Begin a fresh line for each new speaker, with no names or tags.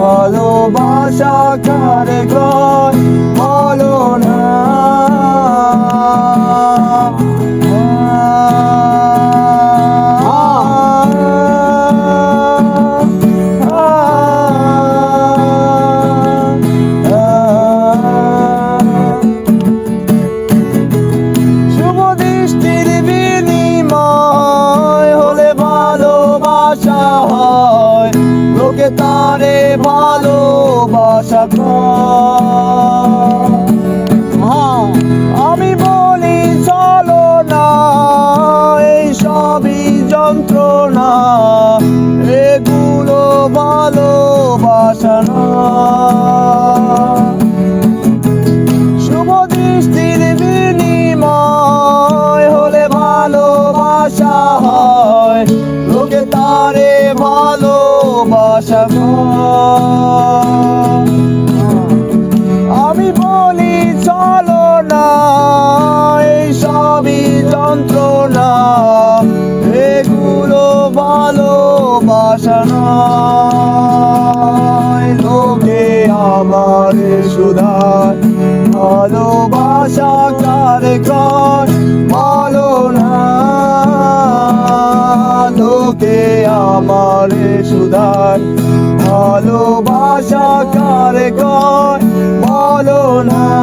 ভালোবাসা কারে কয়? বলো না। বসব হ্যাঁ আমি বলি, চলো না, এই সবই যন্ত্রণা। এগুলো ভালোবাসানো শুভ দৃষ্টির বিনিময় হলে ভালোবাসা হয়। লোকে তারে ভালোবাসা আশা নয়। লোকে আমার সুধার। ভালোবাসা কার কর বলো না। লোকে আমার সুধার। ভালোবাসা কার কর বলো না।